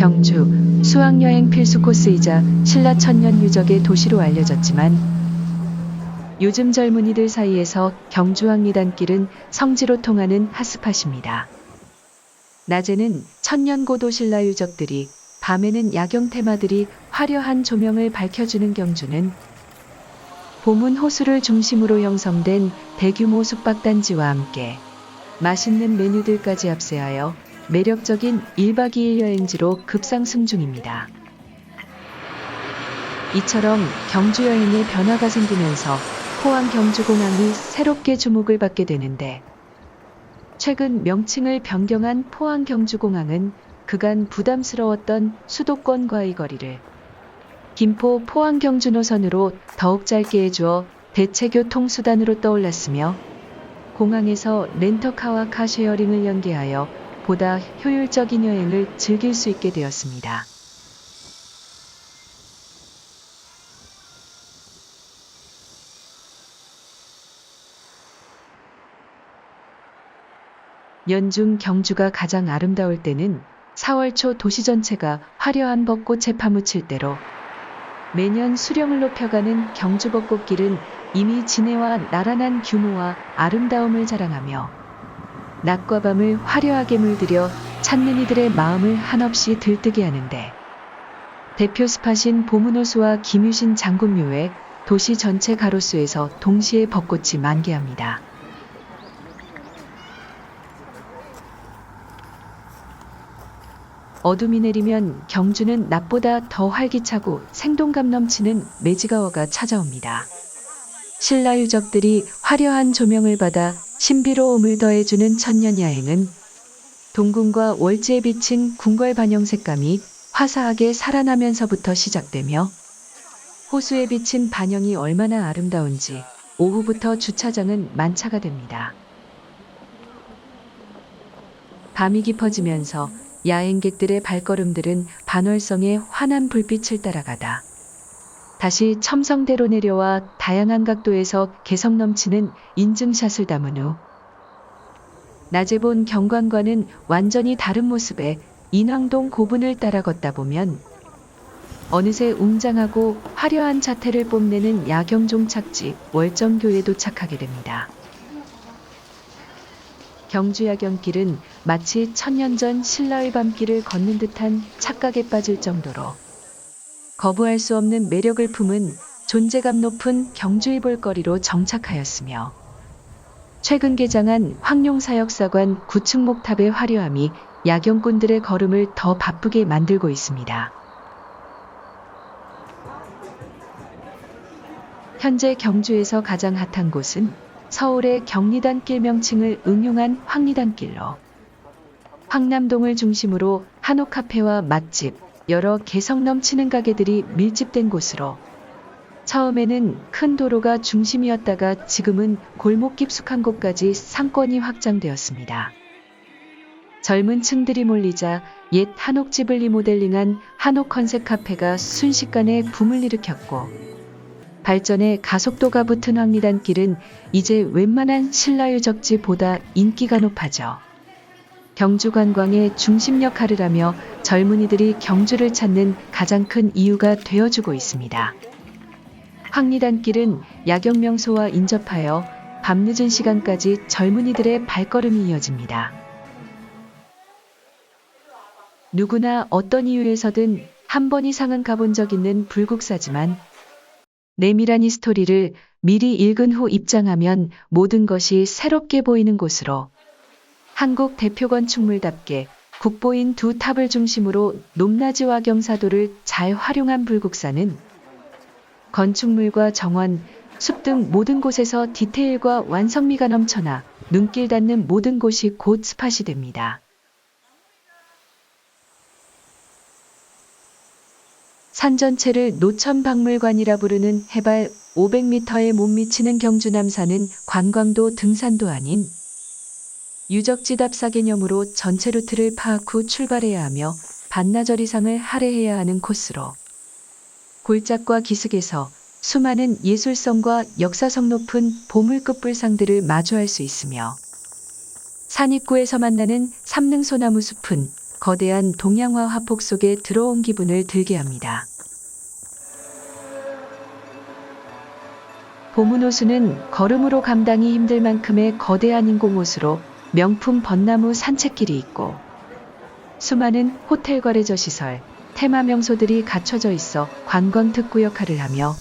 경주, 수학여행 필수 코스이자 신라 천년 유적의 도시로 알려졌지만 요즘 젊은이들 사이에서 경주항 2단길은 성지로 통하는 핫스팟입니다. 낮에는 천년고도 신라 유적들이, 밤에는 야경 테마들이 화려한 조명을 밝혀주는 경주는 봄은 호수를 중심으로 형성된 대규모 숙박단지와 함께 맛있는 메뉴들까지 합세하여 매력적인 1박 2일 여행지로 급상승 중입니다. 이처럼 경주 여행에 변화가 생기면서 포항 경주공항이 새롭게 주목을 받게 되는데 최근 명칭을 변경한 포항 경주공항은 그간 부담스러웠던 수도권과의 거리를 김포 포항 경주 노선으로 더욱 짧게 해주어 대체 교통 수단으로 떠올랐으며 공항에서 렌터카와 카쉐어링을 연계하여 보다 효율적인 여행을 즐길 수 있게 되었습니다. 연중 경주가 가장 아름다울 때는 4월 초 도시 전체가 화려한 벚꽃에 파묻힐 때로 매년 수령을 높여가는 경주 벚꽃길은 이미 진해와 나란한 규모와 아름다움을 자랑하며 낮과 밤을 화려하게 물들여 찾는 이들의 마음을 한없이 들뜨게 하는데 대표 스팟인 보문호수와 김유신 장군묘 외 도시 전체 가로수에서 동시에 벚꽃이 만개합니다. 어둠이 내리면 경주는 낮보다 더 활기차고 생동감 넘치는 매지가워가 찾아옵니다. 신라 유적들이 화려한 조명을 받아 신비로움을 더해주는 천년야행은 동궁과 월지에 비친 궁궐 반영 색감이 화사하게 살아나면서부터 시작되며 호수에 비친 반영이 얼마나 아름다운지 오후부터 주차장은 만차가 됩니다. 밤이 깊어지면서 야행객들의 발걸음들은 반월성의 환한 불빛을 따라가다. 다시 첨성대로 내려와 다양한 각도에서 개성 넘치는 인증샷을 담은 후 낮에 본 경관과는 완전히 다른 모습의 인왕동 고분을 따라 걷다 보면 어느새 웅장하고 화려한 자태를 뽐내는 야경 종 착지 월정교에 도착하게 됩니다. 경주 야경길은 마치 천년 전 신라의 밤길을 걷는 듯한 착각에 빠질 정도로 거부할 수 없는 매력을 품은 존재감 높은 경주의 볼거리로 정착하였으며 최근 개장한 황룡사 역사관 구층 목탑의 화려함이 야경꾼들의 걸음을 더 바쁘게 만들고 있습니다. 현재 경주에서 가장 핫한 곳은 서울의 경리단길 명칭을 응용한 황리단길로 황남동을 중심으로 한옥 카페와 맛집, 여러 개성 넘치는 가게들이 밀집된 곳으로 처음에는 큰 도로가 중심이었다가 지금은 골목 깊숙한 곳까지 상권이 확장되었습니다. 젊은 층들이 몰리자 옛 한옥집을 리모델링한 한옥 컨셉 카페가 순식간에 붐을 일으켰고 발전에 가속도가 붙은 황리단길은 이제 웬만한 신라 유적지보다 인기가 높아져 경주 관광의 중심 역할을 하며 젊은이들이 경주를 찾는 가장 큰 이유가 되어주고 있습니다. 황리단길은 야경 명소와 인접하여 밤늦은 시간까지 젊은이들의 발걸음이 이어집니다. 누구나 어떤 이유에서든 한 번 이상은 가본 적 있는 불국사지만 내밀한 이 스토리를 미리 읽은 후 입장하면 모든 것이 새롭게 보이는 곳으로 한국 대표 건축물답게 국보인 두 탑을 중심으로 높낮이 와 경사도를 잘 활용한 불국사는 건축물과 정원, 숲 등 모든 곳에서 디테일과 완성미가 넘쳐나 눈길 닿는 모든 곳이 곧 스팟이 됩니다. 산 전체를 노천박물관이라 부르는 해발 500m에 못 미치는 경주 남산은 관광도 등산도 아닌 유적지 답사 개념으로 전체 루트를 파악 후 출발해야 하며 반나절 이상을 할애해야 하는 코스로 골짜기와 기슭에서 수많은 예술성과 역사성 높은 보물급 불상들을 마주할 수 있으며 산 입구에서 만나는 삼능소나무 숲은 거대한 동양화 화폭 속에 들어온 기분을 들게 합니다. 보문호수는 걸음으로 감당이 힘들 만큼의 거대한 인공호수로 명품 벚나무 산책길이 있고 수많은 호텔 거래저 시설, 테마 명소들이 갖춰져 있어 관광 특구 역할을 하며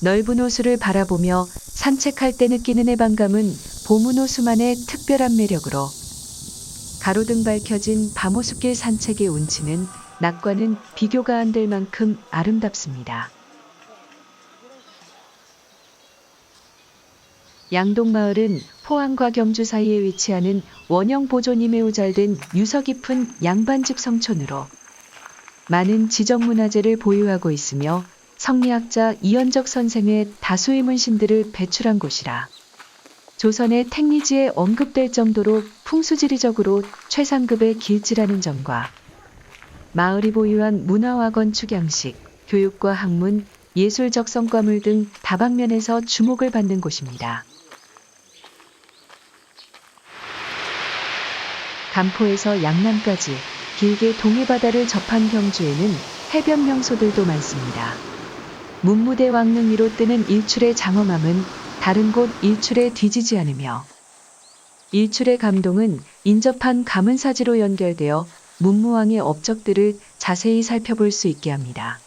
넓은 호수를 바라보며 산책할 때 느끼는 해방감은 보문 호수만의 특별한 매력으로 가로등 밝혀진 밤호수길 산책의 운치는 낮과는 비교가 안 될 만큼 아름답습니다. 양동마을은 포항과 경주 사이에 위치하는 원형 보존이 매우 잘된 유서 깊은 양반집 성촌으로 많은 지정문화재를 보유하고 있으며 성리학자 이현적 선생의 다수의 문신들을 배출한 곳이라 조선의 택리지에 언급될 정도로 풍수지리적으로 최상급의 길지라는 점과 마을이 보유한 문화와 건축 양식, 교육과 학문, 예술 적 성과물 등 다방면에서 주목을 받는 곳입니다. 간포에서 양남까지 길게 동해바다를 접한 경주에는 해변 명소들도 많습니다. 문무대 왕릉 위로 뜨는 일출의 장엄함은 다른 곳 일출에 뒤지지 않으며 일출의 감동은 인접한 가문사지로 연결되어 문무왕의 업적들을 자세히 살펴볼 수 있게 합니다.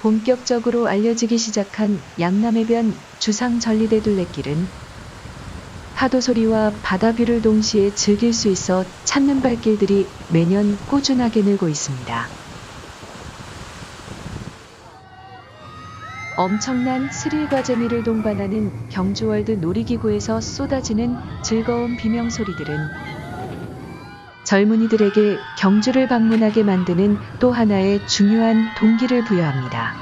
본격적으로 알려지기 시작한 양남해변 주상 전리대 둘레길은 파도 소리와 바다 뷰를 동시에 즐길 수 있어 찾는 발길들이 매년 꾸준하게 늘고 있습니다. 엄청난 스릴과 재미를 동반하는 경주월드 놀이기구에서 쏟아지는 즐거운 비명 소리들은 젊은이들에게 경주를 방문하게 만드는 또 하나의 중요한 동기를 부여합니다.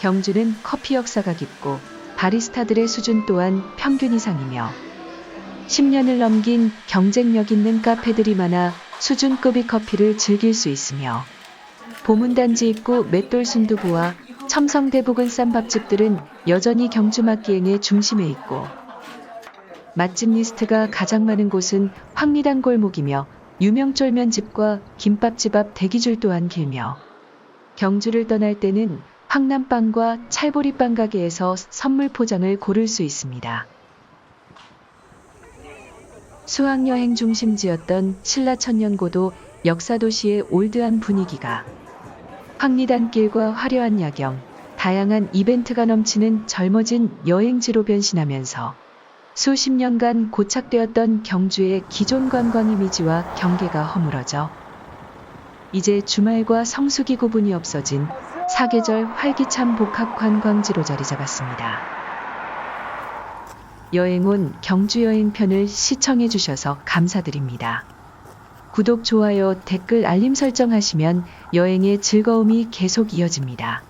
경주는 커피 역사가 깊고 바리스타들의 수준 또한 평균 이상이며 10년을 넘긴 경쟁력 있는 카페들이 많아 수준급의 커피를 즐길 수 있으며 보문단지 입구 맷돌 순두부와 첨성대 부근 쌈밥집들은 여전히 경주맛기행의 중심에 있고 맛집 리스트가 가장 많은 곳은 황리단 골목이며 유명 쫄면집과 김밥집 앞 대기줄 또한 길며 경주를 떠날 때는 황남빵과 찰보리빵 가게에서 선물 포장을 고를 수 있습니다. 수학여행 중심지였던 신라천년고도 역사도시의 올드한 분위기가 황리단길과 화려한 야경, 다양한 이벤트가 넘치는 젊어진 여행지로 변신하면서 수십 년간 고착되었던 경주의 기존 관광 이미지와 경계가 허물어져 이제 주말과 성수기 구분이 없어진 사계절 활기찬 복합 관광지로 자리 잡았습니다. 여행 온 경주 여행 편을 시청해 주셔서 감사드립니다. 구독, 좋아요, 댓글, 알림 설정하시면 여행의 즐거움이 계속 이어집니다.